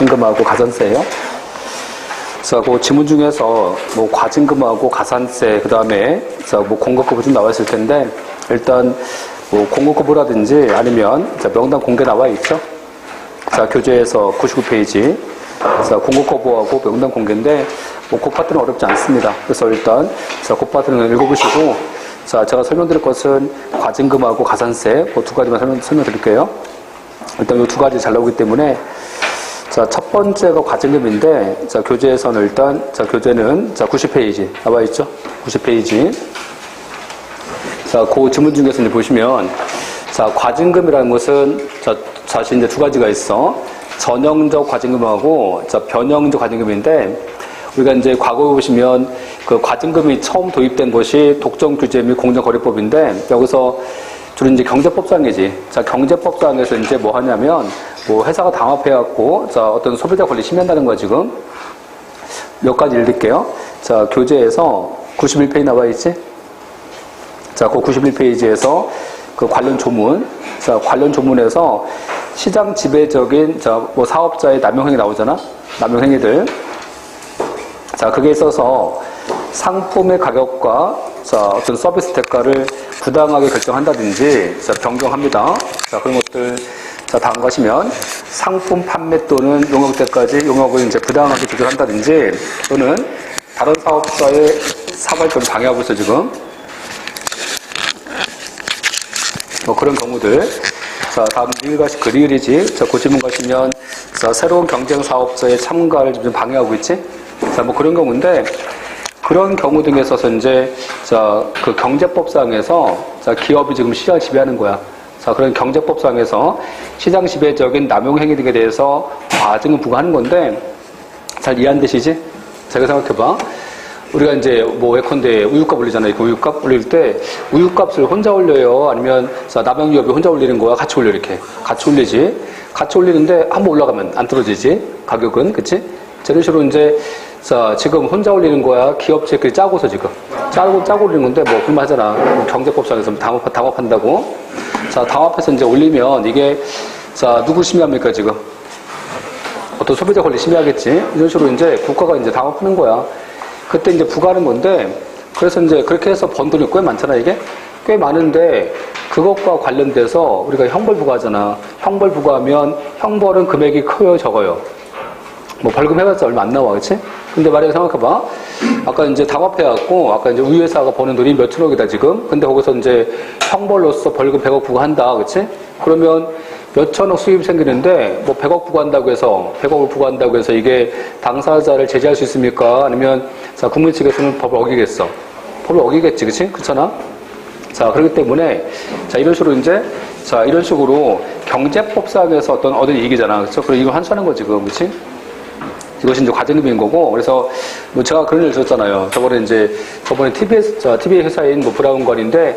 과징금하고 가산세예요. 그래서 그 지문 중에서 뭐 과징금하고 가산세 그다음에 그래서 뭐 공급급부 좀 나와 있을 텐데 일단 뭐 공급급부라든지 아니면 자, 명단 공개 나와 있죠. 자 교재에서 99페이지 그래서 공급 거부하고 명단 공개인데 뭐그 파트는 어렵지 않습니다. 그래서 일단 자그 파트는 읽어보시고 자 제가 설명드릴 것은 과징금하고 가산세 그 두 가지만 설명, 설명드릴게요. 일단 이 두 가지 잘 나오기 때문에 자, 첫 번째가 과징금인데, 자, 교재에서는 일단, 자, 교재는, 자, 90페이지. 나와 있죠? 90페이지. 자, 그 지문 중에서 이제 보시면, 자, 과징금이라는 것은, 자, 사실 이제 두 가지가 있어. 전형적 과징금하고, 자, 변형적 과징금인데, 우리가 이제 과거에 보시면, 그 과징금이 처음 도입된 것이 독점 규제 및 공정거래법인데, 여기서 주로 이제 경제법상이지. 자, 경제법상에서 이제 뭐 하냐면, 뭐 회사가 담합해갖고, 자, 어떤 소비자 권리 침해한다는 거야, 지금. 몇 가지 읽을게요. 자, 교재에서 91페이지 나와 있지? 자, 그 91페이지에서 그 관련 조문, 자, 관련 조문에서 시장 지배적인, 자, 뭐 사업자의 남용행위 나오잖아? 남용행위들. 자, 그게 있어서 상품의 가격과 자, 어떤 서비스 대가를 부당하게 결정한다든지 자, 변경합니다. 자, 그런 것들 자, 다음 가시면 상품 판매 또는 용역 때까지 용역을 이제 부당하게 조절한다든지 또는 다른 사업자의 사발권 방해하고 있어 지금. 뭐 그런 경우들. 자 다음 리을 가시 그 리을이지. 자, 그 질문 가시면 자, 새로운 경쟁 사업자의 참가를 좀 방해하고 있지? 자, 뭐 그런 경우인데 그런 경우 등에 있어서 이제 자, 그 경제법상에서 자, 기업이 지금 시장을 지배하는 거야. 자, 그런 경제법상에서 시장 지배적인 남용 행위 등에 대해서 과징을 부과하는 건데 잘 이해 안 되시지? 제가 생각해봐. 우리가 이제 뭐 예컨대 우유값 올리잖아요. 그 우유값 올릴 때 우유값을 혼자 올려요? 아니면 자, 남양유업이 혼자 올리는 거야? 같이 올려 이렇게. 같이 올리지. 같이 올리는데 한번 올라가면 안 떨어지지. 가격은 그치? 자, 이런 식으로 이제 자, 지금 혼자 올리는 거야? 기업체끼리 짜고서 지금. 짜고, 짜고 올리는 건데, 뭐, 불만하잖아. 경제법상에서 당업, 당업한다고. 자, 당업해서 이제 올리면 이게, 자, 누구 심의합니까, 지금? 어떤 소비자 권리 심의하겠지? 이런 식으로 이제 국가가 이제 당업하는 거야. 그때 이제 부과하는 건데, 그래서 이제 그렇게 해서 번 돈이 꽤 많잖아, 이게? 꽤 많은데, 그것과 관련돼서 우리가 형벌 부과하잖아. 형벌 부과하면 형벌은 금액이 커요, 적어요? 뭐 벌금 해봤자 얼마 안 나와, 그치? 근데 말해 생각해봐. 아까 이제 당합해갖고, 아까 이제 우유회사가 버는 돈이 몇천억이다, 지금. 근데 거기서 이제 형벌로서 벌금 100억 부과한다, 그치? 그러면 몇천억 수입 생기는데, 뭐 100억 부과한다고 해서, 100억을 부과한다고 해서 이게 당사자를 제재할 수 있습니까? 아니면, 자, 국민 측에서는 법을 어기겠어. 법을 어기겠지, 그치? 그렇잖아? 자, 그렇기 때문에, 자, 이런 식으로 이제, 자, 이런 식으로 경제법상에서 어떤 얻은 이익이잖아. 그쵸? 그리고 이걸 환수하는 거 지금, 그치? 이것이 이제 과징금인 거고, 그래서 뭐 제가 그런 일을 줬잖아요. 저번에 이제, 저번에 TBS, 저 TV 회사인 뭐 브라운관인데,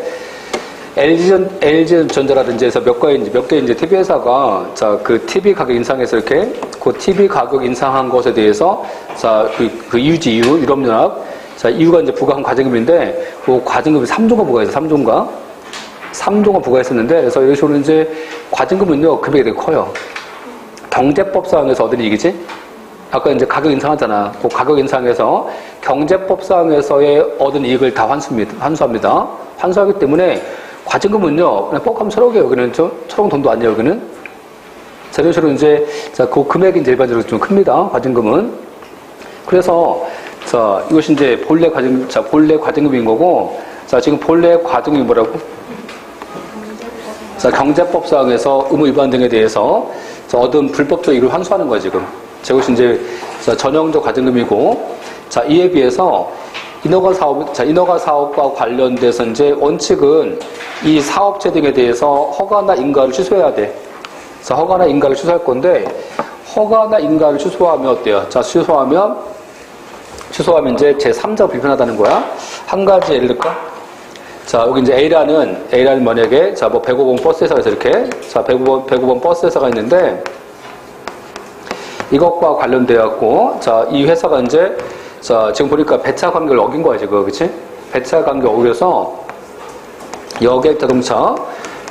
LG전, LG전자라든지 해서 몇 개, 몇개 이제 TV 회사가, 자, 그 TV 가격 인상해서 이렇게, 그 TV 가격 인상한 것에 대해서, 자, 그, 그 이유지 이유, 유럽연합, 자, 이유가 이제 부과한 과징금인데, 그 과징금이 3조가 부과해서 3조인가? 3조가 부과했었는데, 그래서 이런 식으로 이제 과징금은요, 금액이 되게 커요. 경제법상에서 얻은 이익이지? 아까 이제 가격 인상하잖아. 그 가격 인상에서 경제법상에서의 얻은 이익을 다 환수입니다. 환수합니다. 환수하기 때문에 과징금은요, 그냥 뻑하면 천억이에요. 여기는 저, 천억 돈도 아니에요, 여기는. 자, 이런 식으로 이제, 자, 그 금액이 이제 일반적으로 좀 큽니다. 과징금은. 그래서, 자, 이것이 이제 본래 과징, 자, 본래 과징금인 거고, 자, 지금 본래 과징금이 뭐라고? 자, 경제법상에서 의무 위반 등에 대해서 자, 얻은 불법적 이익을 환수하는 거예요, 지금. 저것이 이제 자, 전형적 과징금이고, 자, 이에 비해서 인허가 사업, 자, 인허가 사업과 관련돼서 이제 원칙은 이 사업체 등에 대해서 허가나 인가를 취소해야 돼. 자, 허가나 인가를 취소할 건데, 허가나 인가를 취소하면 어때요? 자, 취소하면, 취소하면 이제 제3자 불편하다는 거야. 한 가지 예를 들까? 자, 여기 이제 A라는, A라는 만약에, 자, 뭐 105번 버스 회사에서 이렇게, 자, 105번, 105번 버스 회사가 있는데, 이것과 관련되었고, 자, 이 회사가 이제, 자, 지금 보니까 배차 관계를 어긴 거야, 지금. 그치? 배차 관계 어겨서 여객 자동차,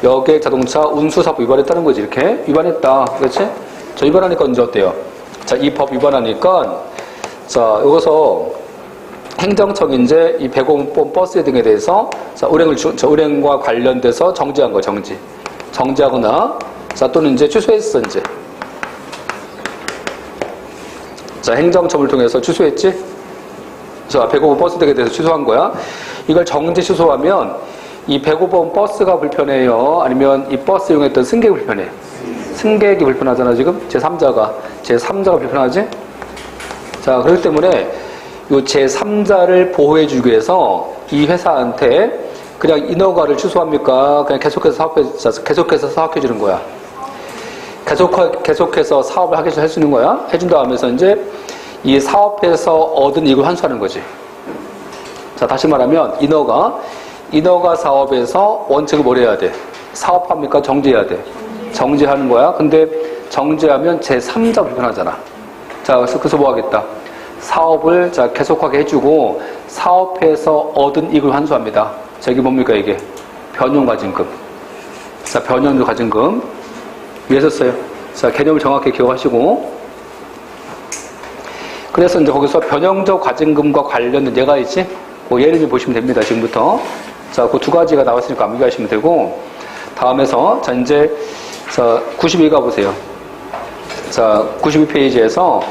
여객 자동차 운수사법 위반했다는 거지, 이렇게. 위반했다. 그렇지? 저 위반하니까 이제 어때요? 자, 이 법 위반하니까, 자, 여기서 행정청이 이제 이 105번 버스 등에 대해서 자, 운행을 주, 저 운행과 관련돼서 정지한 거 정지. 정지하거나 자, 또는 이제 취소했어 이제. 자, 행정청을 통해서 취소했지? 자, 105번 버스 등에 대해서 취소한 거야. 이걸 정지 취소하면 이 105번 버스가 불편해요. 아니면 이 버스 이용했던 승객이 불편해. 승객이 불편하잖아, 지금. 제3자가. 제3자가 불편하지? 자, 그렇기 때문에 요 제3자를 보호해주기 위해서 이 회사한테 그냥 인허가를 취소합니까? 그냥 계속해서 사업해, 자, 계속해서 사업해주는 거야. 계속, 계속해서 사업을 하게 해주는 거야. 해준다 하면서 이제 이 사업에서 얻은 이익을 환수하는 거지. 자, 다시 말하면 인허가, 인허가 사업에서 원칙을 뭘 해야 돼? 사업합니까? 정지해야 돼. 정지하는 거야. 근데 정지하면 제3자 불편하잖아. 자, 그래서, 그래서 뭐 하겠다? 사업을 자, 계속하게 해주고 사업에서 얻은 이익을 환수합니다. 자, 이게 뭡니까, 이게? 변용가진금. 자, 변용도 가진금. 써요. 자, 개념을 정확히 기억하시고. 그래서 이제 거기서 변형적 과징금과 관련된 예가 있지? 그 예를 좀 보시면 됩니다. 지금부터. 자, 그 두 가지가 나왔으니까 암기하시면 되고. 다음에서, 자, 이제, 자, 92 가 보세요. 자, 92페이지에서,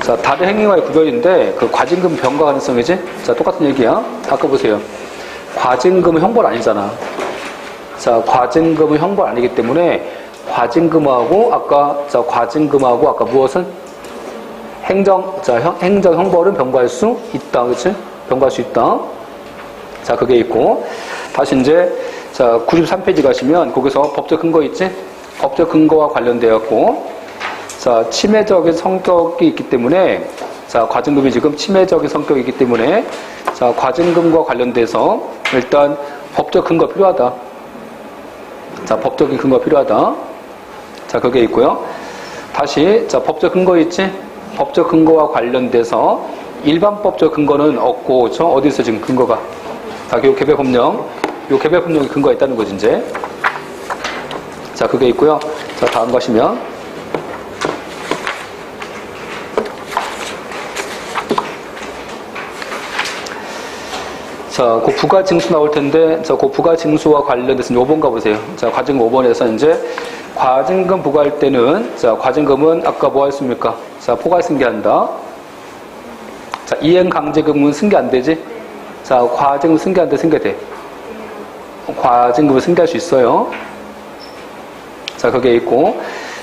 자, 다른 행위와의 구별인데, 그 과징금 병과 가능성이지? 자, 똑같은 얘기야. 아까 보세요. 과징금은 형벌 아니잖아. 자, 과징금은 형벌 아니기 때문에, 과징금하고, 아까, 자, 과징금하고, 아까 무엇은? 행정, 자, 형- 행정 형벌은 병과할 수 있다. 그치? 병과할 수 있다. 자, 그게 있고. 다시 이제, 자, 93페이지 가시면, 거기서 법적 근거 있지? 법적 근거와 관련되었고, 자, 침해적인 성격이 있기 때문에, 자, 과징금이 지금 침해적인 성격이 있기 때문에, 자, 과징금과 관련돼서, 일단, 법적 근거 필요하다. 자, 법적인 근거 필요하다. 자, 그게 있고요. 다시, 자, 법적 근거 있지? 법적 근거와 관련돼서 일반 법적 근거는 없고, 그죠? 어디 있어, 지금 근거가? 자, 요 개별법령. 요 개별법령이 근거가 있다는 거지, 이제. 자, 그게 있고요. 자, 다음 가시면. 자, 그 부가 징수 나올 텐데, 자, 그 부가 징수와 관련돼서 5번 가보세요. 자, 과징금 5번에서 이제 과징금 부과할 때는, 자, 과징금은 아까 뭐 했습니까? 자, 포괄 승계한다. 자, 이행 강제금은 승계 안 되지? 자, 과징금 승계 안 돼, 승계 돼. 과징금을 승계할 수 있어요. 자, 그게 있고.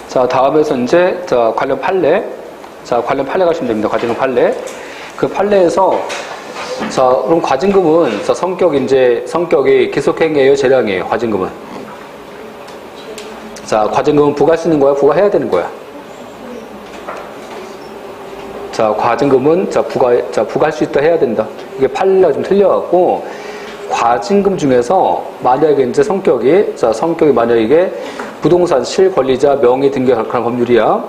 자, 다음에서 이제, 자, 관련 판례. 자, 관련 판례 가시면 됩니다. 과징금 판례. 그 판례에서 자, 그럼 과징금은 자, 성격 이제 성격이 기속행위예요, 재량이에요. 과징금은. 자, 과징금은 부과할 수 있는 거야, 부과해야 되는 거야. 자, 과징금은 자 부과 자 부과할 수 있다 해야 된다. 이게 판례가 좀 틀려 갖고 과징금 중에서 만약에 이제 성격이 자 성격이 만약에 이게 부동산 실권리자 명의 등기에 관한 법률이야.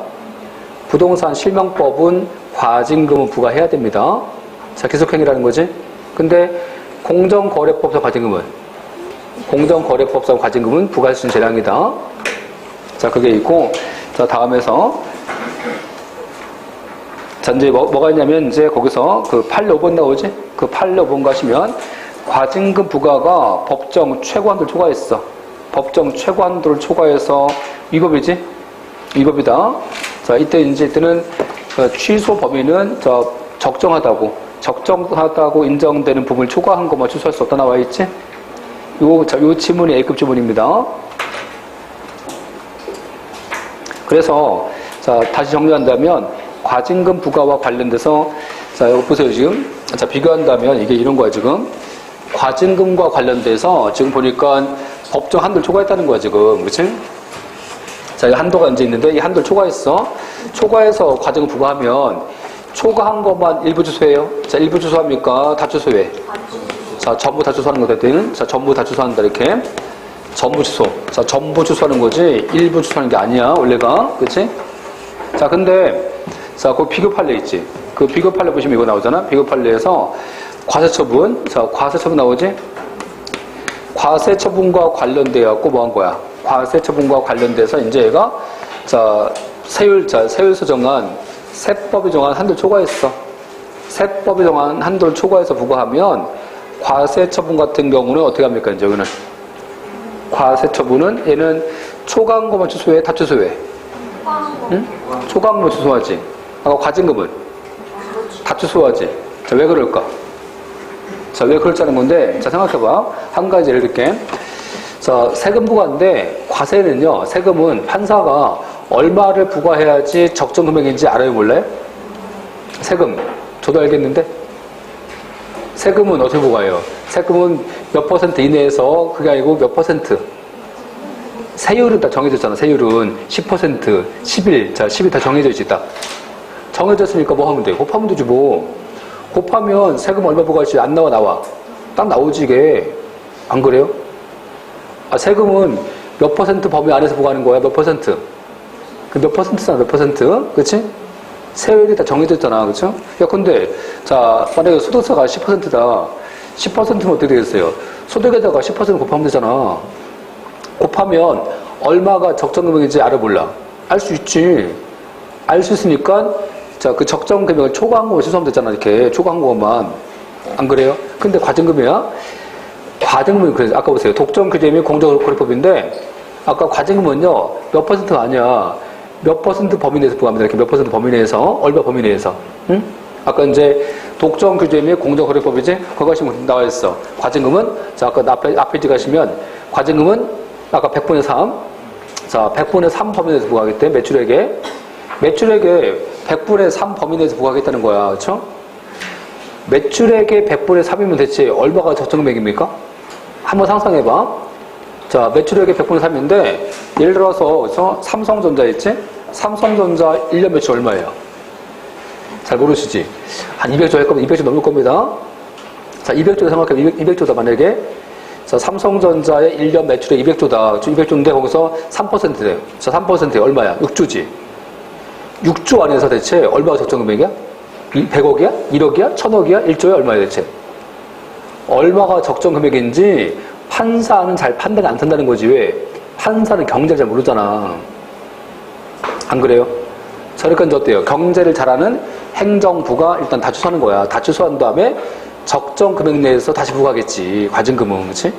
부동산 실명법은 과징금은 부과해야 됩니다. 자, 계속행위라는 거지. 근데 공정거래법상 과징금은 공정거래법상 과징금은 부과할 수 있는 재량이다. 자, 그게 있고 자, 다음에서 자, 이제 뭐, 뭐가 있냐면 이제 거기서 그 8로5번 나오지? 그 8로5번 가시면 과징금 부과가 법정 최고한도를 초과했어. 법정 최고한도를 초과해서 위법이지? 위법이다. 자, 이때 이제 이때는 그 취소 범위는 저 적정하다고 적정하다고 인정되는 부분을 초과한 것만 취소할 수 없다 나와 있지? 요, 자, 요 지문이 A급 지문입니다. 그래서 자 다시 정리한다면 과징금 부과와 관련돼서 자 여기 보세요 지금 자 비교한다면 이게 이런 거야 지금 과징금과 관련돼서 지금 보니까 법정 한도를 초과했다는 거야 지금 그렇지? 자, 이 한도가 이제 있는데 이 한도를 초과했어. 초과해서 과징금 부과하면 초과한 것만 일부 주소예요. 자, 일부 주소합니까? 다 주소해. 자, 전부 다 주소하는 거거든. 자, 전부 다 주소한다 이렇게. 전부 주소. 자, 전부 주소하는 거지 일부 주소하는 게 아니야 원래가. 그렇지? 자, 근데 자, 그 비교 판례 있지. 그 비교 판례 보시면 이거 나오잖아. 비교 판례에서 과세 처분. 자, 과세 처분 나오지? 과세 처분과 관련돼 갖고 뭐 한 거야? 과세 처분과 관련돼서 이제 얘가 자 세율 자 세율서 정한 세법이 정한 한도를 초과했어. 세법이 정한 한도를 초과해서 부과하면 과세 처분 같은 경우는 어떻게 합니까? 이제 여기는 과세 처분은 얘는 것만 취소해, 다 취소해. 응? 것만 취소하지. 아까 과징금은 다 취소하지. 자, 왜 그럴까? 자, 왜 그럴자는 건데, 자, 생각해봐. 한 가지 예를 들게. 자, 세금 부과인데, 과세는요, 세금은 판사가 얼마를 부과해야지 적정 금액인지 알아요, 몰라요? 세금. 저도 알겠는데? 세금은 어떻게 부과해요? 세금은 몇 퍼센트 이내에서 그게 아니고 몇 퍼센트? 세율은 다 정해졌잖아, 세율은. 10%, 11, 자, 10이 다 정해져 있다. 정해졌으니까 뭐 하면 돼? 곱하면 되지, 뭐. 곱하면 세금 얼마 부과할지 안 나와, 나와. 딱 나오지, 이게. 안 그래요? 아, 세금은 몇 퍼센트 범위 안에서 부과하는 거야, 몇 퍼센트? 그 몇 퍼센트잖아, 몇 퍼센트? 그치? 세율이 다 정해졌잖아, 그쵸? 야, 근데, 자, 만약에 소득세가 10%다. 10%면 어떻게 되겠어요? 소득에다가 10% 곱하면 되잖아. 곱하면 얼마가 적정 금액인지 알아 몰라. 알 수 있지. 알 수 있으니까 자 그 적정 금액을 초과한 거만 취소하면 되잖아 이렇게 초과한 것만 안 그래요? 근데 과징금이야? 과징금은 그래 아까 보세요 독점 규제 및 공정 거래법인데 아까 과징금은요 몇 퍼센트가 아니야 몇 퍼센트 범위 내에서 부과합니다 이렇게 몇 퍼센트 범위 내에서 얼마 범위 내에서 응? 아까 이제 독점 규제 및 공정 거래법이지 거기 가시면 나와 있어 과징금은 자 아까 앞에 앞에 지 가시면 과징금은 아까 100분의 3 자, 100분의 3 범위 내에서 부과하기 때문에 매출액에 매출액에 100분의 3 범위 내에서 부과하겠다는 거야. 그렇죠? 매출액의 100분의 3이면 대체 얼마가 적정금액입니까? 한번 상상해 봐. 자, 매출액의 100분의 3인데 예를 들어서 그래서 삼성전자 있지? 삼성전자 1년 매출 얼마예요? 잘 모르시지? 한 200조 할 거면 200조 넘을 겁니다. 자, 200조 생각해 200, 200조다 만약에 자, 삼성전자의 1년 매출액 200조다. 200조인데 거기서 3%래요. 자, 3%에 얼마야? 6조지. 6조 안에서 대체 얼마가 적정 금액이야? 100억이야? 1억이야? 1000억이야? 1조야? 얼마야 대체? 얼마가 적정 금액인지 판사는 잘 판단이 안 된다는 거지. 왜? 판사는 경제를 잘 모르잖아. 안 그래요? 자, 그러니까 어때요? 경제를 잘하는 행정부가 일단 다 취소하는 거야. 다 취소한 다음에 적정 금액 내에서 다시 부과하겠지. 과징금은, 그렇지?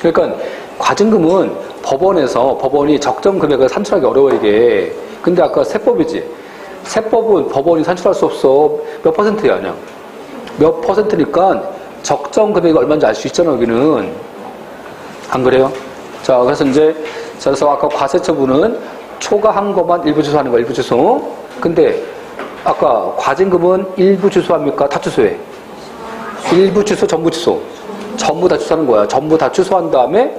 그러니까 과징금은 법원에서 법원이 적정 금액을 산출하기 어려워 이게. 근데 아까 세법이지. 세법은 법원이 산출할 수 없어. 몇 퍼센트야, 그냥. 몇 퍼센트니까 적정 금액이 얼마인지 알 수 있잖아, 여기는. 안 그래요? 자, 그래서 이제, 자, 그래서 아까 과세처분은 초과한 것만 일부 취소하는 거야, 일부 취소. 근데 아까 과징금은 일부 취소합니까? 다 취소해. 일부 취소, 전부 취소. 전부 다 취소하는 거야. 전부 다 취소한 다음에,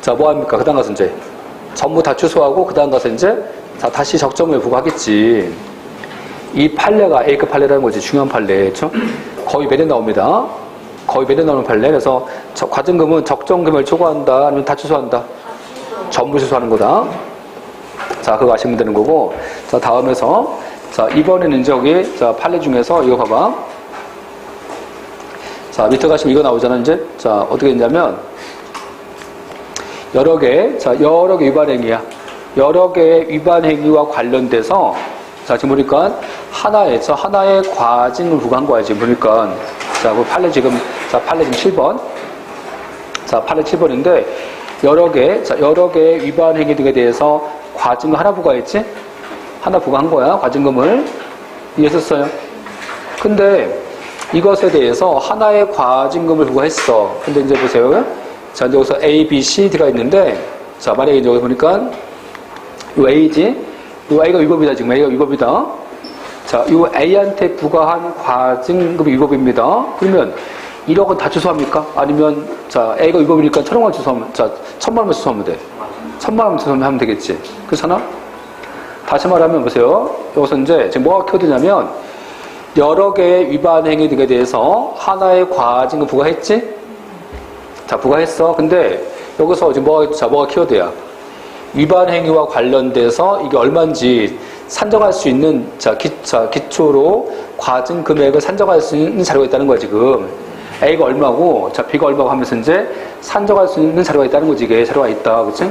자, 뭐 합니까? 그 다음 가서 이제, 전부 다 취소하고, 그 다음 가서 이제, 자, 다시 적정을 부과하겠지. 이 판례가 A급 판례라는 거지. 중요한 판례. 그죠? 거의 매년 나옵니다. 거의 매년 나오는 판례. 그래서 저- 과징금은 적정 금액을 초과한다. 아니면 다 취소한다. 전부 취소하는 거다. 자, 그거 아시면 되는 거고. 자, 다음에서, 자, 이번에는 여기, 자, 판례 중에서 이거 봐봐. 자, 밑에 가시면 이거 나오잖아, 이제. 자, 어떻게 했냐면, 여러 개, 자, 여러 개 위반 행위야. 여러 개의 위반 행위와 관련돼서, 자, 지금 보니까 하나에서 하나의 과징을 부과한 거야, 지금 보니까. 자, 그 판례 지금, 자, 판례 지금 7번. 자, 판례 7번인데, 여러 개, 자, 여러 개의 위반 행위 등에 대해서 과징금 하나 부과했지? 하나 부과한 거야, 과징금을. 이해했었어요? 근데 이것에 대해서 하나의 과징금을 부과했어. 근데 이제 보세요. 자, 이제 여기서 A, B, C, D가 있는데, 자, 만약에 이제 여기 보니까, 요 A지? 요 A가 위법이다, 지금 A가 위법이다. 자, 요 A한테 부과한 과징금이 위법입니다. 그러면 1억은 다 취소합니까? 아니면, 자, A가 위법이니까 천억만 취소하면, 자, 천만 원만 취소하면 돼. 천만 원만 취소하면 하면 되겠지. 그렇잖아? 다시 말하면 보세요. 여기서 이제 지금 뭐가 키워드냐면, 여러 개의 위반 행위 등에 대해서 하나의 과징금 부과했지? 자, 부과했어. 근데 여기서 지금 뭐가, 자, 뭐가 키워드야? 위반 행위와 관련돼서 이게 얼마인지 산정할 수 있는, 자, 기, 자, 기초로 과징 금액을 산정할 수 있는 자료가 있다는 거야, 지금. A가 얼마고, 자, B가 얼마고 하면서 이제 산정할 수 있는 자료가 있다는 거지, 이게 자료가 있다. 그치?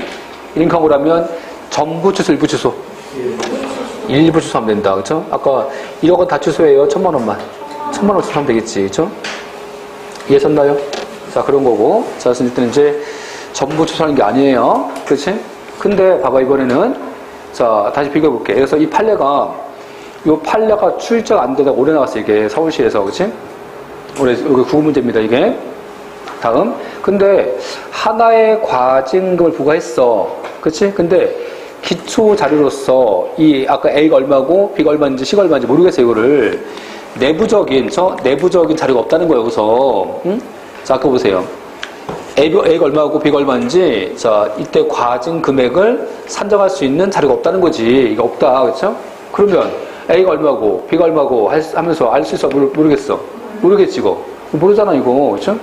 이런 경우라면 전부 취소, 일부 취소. 일부 취소하면 된다. 그쵸? 아까 1억 원 다 취소해요. 천만 원만. 천만 원 취소하면 되겠지. 그쵸? 이해했나요? 자, 그런 거고. 자, 그래서 일단 이제 전부 취소하는 게 아니에요. 그치? 근데 봐봐, 이번에는. 자, 다시 비교해 볼게. 그래서 이 판례가, 요 판례가 출제가 안 되다 오래 나왔어, 이게. 서울시에서. 그치? 올해, 여기 구구 문제입니다, 이게. 다음. 근데 하나의 과징금을 부과했어. 그치? 근데 기초 자료로서 이 아까 A가 얼마고 B가 얼마인지 C가 얼마인지 모르겠어요, 이거를. 내부적인, 저 내부적인 자료가 없다는 거예요, 여기서. 응? 자, 아까 보세요. A가, 얼마고 B가 얼마인지, 자, 이때 과징 금액을 산정할 수 있는 자료가 없다는 거지. 이게 없다, 그쵸? 그러면 A가 얼마고 B가 얼마고 할- 하면서 알 수 있어? 모르, 모르겠어. 모르겠지, 이거. 모르잖아, 이거. 그쵸?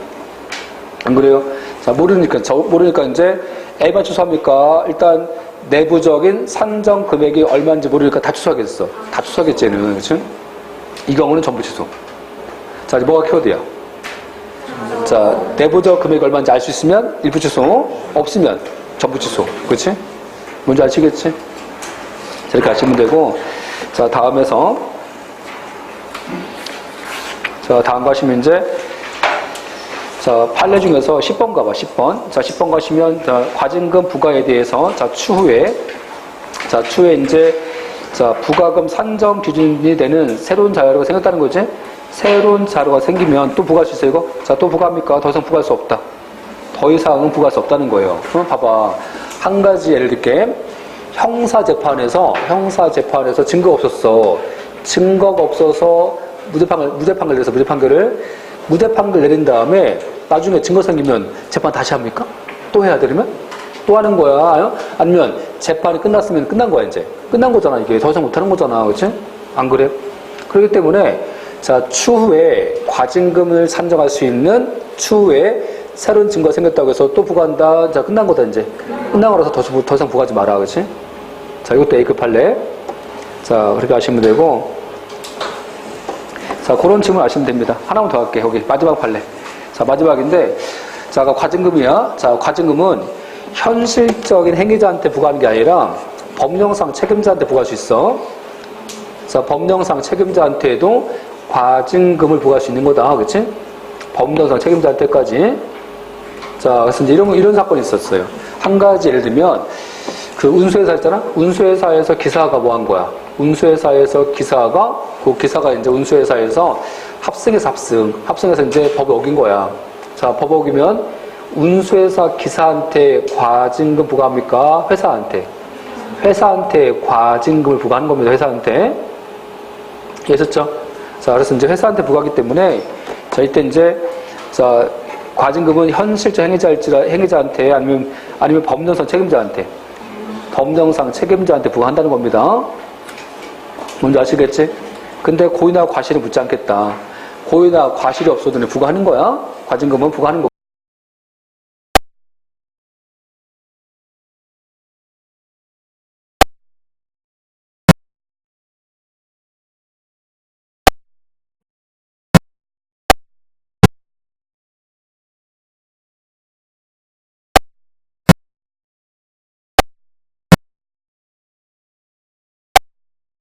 안 그래요? 자, 모르니까, 저, 모르니까 이제 A만 취소합니까? 일단 내부적인 산정 금액이 얼마인지 모르니까 다 취소하겠어. 다 취소하겠지, 얘는. 그치? 이 경우는 전부 취소. 자, 이제 뭐가 키워드야? 자, 내부적 금액이 얼마인지 알 수 있으면 일부 취소, 없으면 전부 취소. 그치? 뭔지 아시겠지? 자, 이렇게 아시면 되고, 자, 다음에서, 자, 다음 가시면 이제, 자, 판례 중에서 10번 가봐, 10번. 자, 10번 가시면, 자, 과징금 부과에 대해서, 자, 추후에, 자, 추후에 이제, 자, 부과금 산정 기준이 되는 새로운 자료가 생겼다는 거지? 새로운 자료가 생기면 또 부과할 수 있어요, 이거? 자, 또 부과합니까? 더 이상 부과할 수 없다. 더 이상은 부과할 수 없다는 거예요. 그럼 봐봐. 한 가지 예를 들게, 형사재판에서, 형사재판에서 증거가 없었어. 증거가 없어서 무죄 판결, 무죄 판결 내서 무죄 판결을, 무죄 판결 내린 다음에 나중에 증거 생기면 재판 다시 합니까? 또 해야 되려면? 또 하는 거야. 아니면 재판이 끝났으면 끝난 거야, 이제. 끝난 거잖아, 이게. 더 이상 못 하는 거잖아. 그치? 안 그래? 그렇기 때문에, 자, 추후에 과징금을 산정할 수 있는 추후에 새로운 증거가 생겼다고 해서 또 부과한다. 자, 끝난 거다, 이제. 끝난 거라서 더, 더 이상 부과하지 마라. 그치? 자, 이것도 A급 판례. 자, 그렇게 아시면 되고. 자, 그런 질문 아시면 됩니다. 하나만 더 할게요. 여기 마지막 판례. 자, 마지막인데, 자, 과징금이야. 자, 과징금은 현실적인 행위자한테 부과하는 게 아니라 법령상 책임자한테 부과할 수 있어. 자, 법령상 책임자한테도 과징금을 부과할 수 있는 거다. 그치? 법령상 책임자한테까지. 자, 그래서 이제 이런, 이런 사건이 있었어요. 한 가지 예를 들면, 그 운수회사 있잖아? 운수회사에서 기사가 뭐 한 거야? 운수회사에서 기사가, 그 기사가 이제 운수회사에서 합승해서 합승. 합승해서 이제 법을 어긴 거야. 자, 법 어기면 운수회사 기사한테 과징금 부과합니까? 회사한테. 회사한테 과징금을 부과하는 겁니다. 회사한테. 이해하셨죠? 자, 그래서 이제 회사한테 부과하기 때문에, 자, 이때 이제, 자, 과징금은 현실적 행위자일지라, 행위자한테 아니면, 아니면 법령상 책임자한테, 법령상 책임자한테 부과한다는 겁니다. 뭔지 아시겠지? 근데 고의나 과실은 묻지 않겠다. 고의나 과실이 없어도 부과하는 거야. 과징금은 부과하는 거.